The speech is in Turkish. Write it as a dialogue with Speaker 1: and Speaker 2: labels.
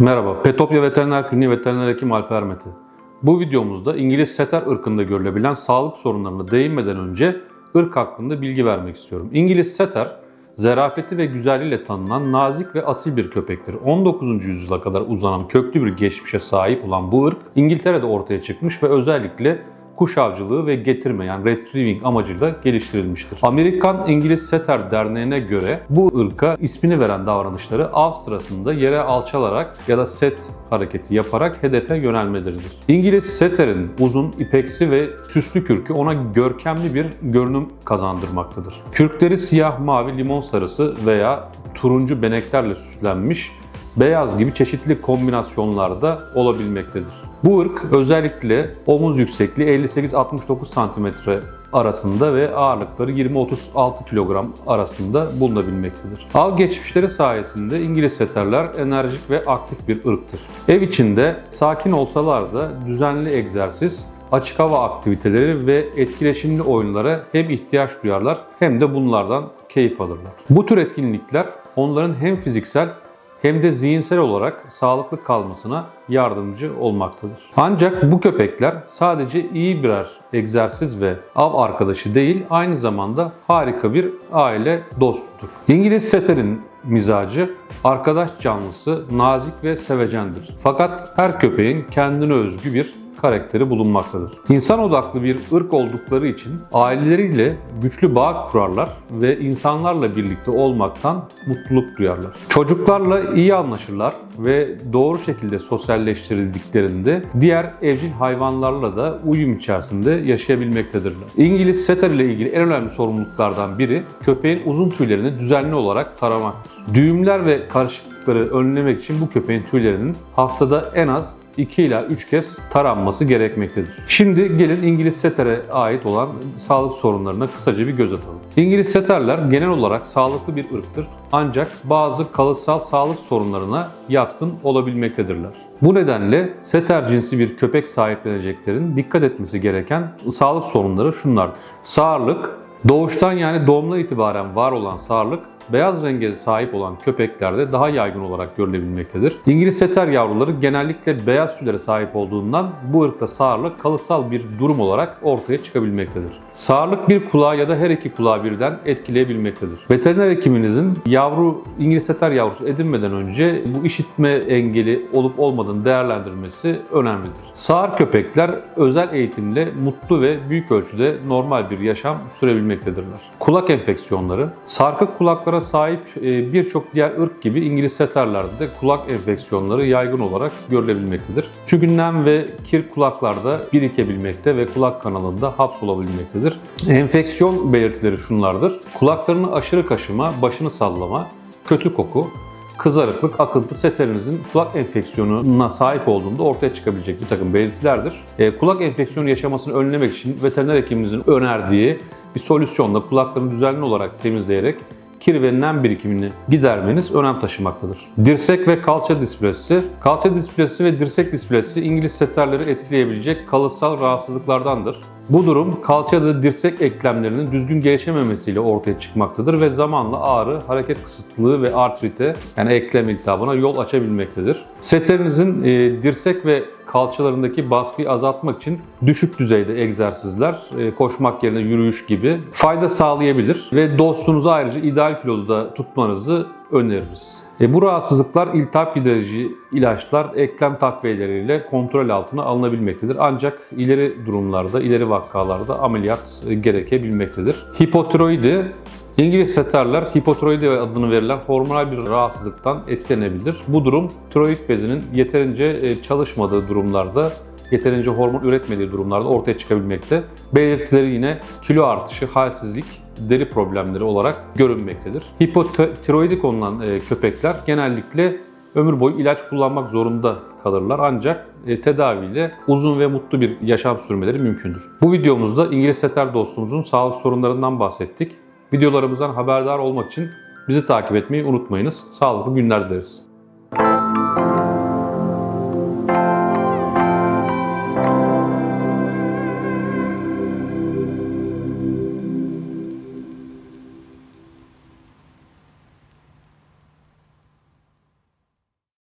Speaker 1: Merhaba, Petopya Veteriner Kliniği Veteriner Hekim Alper Mete. Bu videomuzda İngiliz seter ırkında görülebilen sağlık sorunlarına değinmeden önce ırk hakkında bilgi vermek istiyorum. İngiliz seter, zarafeti ve güzelliğiyle tanınan nazik ve asil bir köpektir. 19. yüzyıla kadar uzanan köklü bir geçmişe sahip olan bu ırk İngiltere'de ortaya çıkmış ve özellikle kuş avcılığı ve getirme yani retrieving amacıyla geliştirilmiştir. Amerikan İngiliz Setter Derneği'ne göre bu ırka ismini veren davranışları av sırasında yere alçalarak ya da set hareketi yaparak hedefe yönelmeleridir. İngiliz Setter'in uzun, ipeksi ve süslü kürkü ona görkemli bir görünüm kazandırmaktadır. Kürkleri siyah, mavi, limon sarısı veya turuncu beneklerle süslenmiş beyaz gibi çeşitli kombinasyonlarda olabilmektedir. Bu ırk özellikle omuz yüksekliği 58-69 cm arasında ve ağırlıkları 20-36 kilogram arasında bulunabilmektedir. Av geçmişleri sayesinde İngiliz seterler enerjik ve aktif bir ırktır. Ev içinde sakin olsalar da düzenli egzersiz, açık hava aktiviteleri ve etkileşimli oyunlara hem ihtiyaç duyarlar hem de bunlardan keyif alırlar. Bu tür etkinlikler onların hem fiziksel hem de zihinsel olarak sağlıklı kalmasına yardımcı olmaktadır. Ancak bu köpekler sadece iyi birer egzersiz ve av arkadaşı değil, aynı zamanda harika bir aile dostudur. İngiliz Setter'in mizacı arkadaş canlısı, nazik ve sevecendir. Fakat her köpeğin kendine özgü bir karakteri bulunmaktadır. İnsan odaklı bir ırk oldukları için aileleriyle güçlü bağ kurarlar ve insanlarla birlikte olmaktan mutluluk duyarlar. Çocuklarla iyi anlaşırlar ve doğru şekilde sosyalleştirildiklerinde diğer evcil hayvanlarla da uyum içerisinde yaşayabilmektedirler. İngiliz setter ile ilgili en önemli sorumluluklardan biri köpeğin uzun tüylerini düzenli olarak taramaktır. Düğümler ve karışıklıkları önlemek için bu köpeğin tüylerinin haftada en az 2 ila 3 kez taranması gerekmektedir. Şimdi gelin İngiliz setere ait olan sağlık sorunlarına kısaca bir göz atalım. İngiliz seterler genel olarak sağlıklı bir ırktır ancak bazı kalıtsal sağlık sorunlarına yatkın olabilmektedirler. Bu nedenle seter cinsi bir köpek sahipleneceklerin dikkat etmesi gereken sağlık sorunları şunlardır. Sağırlık, doğuştan yani doğumla itibaren var olan sağırlık beyaz renge sahip olan köpeklerde daha yaygın olarak görülebilmektedir. İngiliz seter yavruları genellikle beyaz tüylere sahip olduğundan bu ırkta sağırlık kalıtsal bir durum olarak ortaya çıkabilmektedir. Sağırlık bir kulağı ya da her iki kulağı birden etkileyebilmektedir. Veteriner hekiminizin yavru İngiliz seter yavrusu edinmeden önce bu işitme engeli olup olmadığını değerlendirmesi önemlidir. Sağır köpekler özel eğitimle mutlu ve büyük ölçüde normal bir yaşam sürebilmektedirler. Kulak enfeksiyonları, sarkık kulaklara sahip e, birçok diğer ırk gibi İngiliz seterlerde de kulak enfeksiyonları yaygın olarak görülebilmektedir. Çünkü nem ve kir kulaklarda birikebilmekte ve kulak kanalında hapsolabilmektedir. Enfeksiyon belirtileri şunlardır. Kulaklarını aşırı kaşıma, başını sallama, kötü koku, kızarıklık, akıntı seterinizin kulak enfeksiyonuna sahip olduğunda ortaya çıkabilecek bir takım belirtilerdir. E, kulak enfeksiyonu yaşamasını önlemek için veteriner hekiminizin önerdiği bir solüsyonla kulaklarını düzenli olarak temizleyerek kir ve birikimini gidermeniz önem taşımaktadır. Dirsek ve kalça displesi. Kalça displesi ve dirsek displesi İngiliz seterleri etkileyebilecek kalıtsal rahatsızlıklardandır. Bu durum kalça da dirsek eklemlerinin düzgün gelişememesiyle ortaya çıkmaktadır ve zamanla ağrı, hareket kısıtlılığı ve artrite yani eklem iltihabına yol açabilmektedir. Seterinizin e, dirsek ve kalçalarındaki baskıyı azaltmak için düşük düzeyde egzersizler, e, koşmak yerine yürüyüş gibi fayda sağlayabilir ve dostunuzu ayrıca ideal kiloda tutmanızı öneririz. E, bu rahatsızlıklar iltihap giderici ilaçlar, eklem takviyeleriyle kontrol altına alınabilmektedir. Ancak ileri durumlarda, ileri vakalarda ameliyat e, gerekebilmektedir. Hipotiroidi İngiliz seterler hipotiroidi adını verilen hormonal bir rahatsızlıktan etkilenebilir. Bu durum tiroid bezinin yeterince e, çalışmadığı durumlarda yeterince hormon üretmediği durumlarda ortaya çıkabilmekte. Belirtileri yine kilo artışı, halsizlik, deri problemleri olarak görünmektedir. Hipotiroidik olan e, köpekler genellikle ömür boyu ilaç kullanmak zorunda kalırlar ancak e, tedaviyle uzun ve mutlu bir yaşam sürmeleri mümkündür. Bu videomuzda İngiliz seter dostumuzun sağlık sorunlarından bahsettik. Videolarımızdan haberdar olmak için bizi takip etmeyi unutmayınız. Sağlıklı günler dileriz.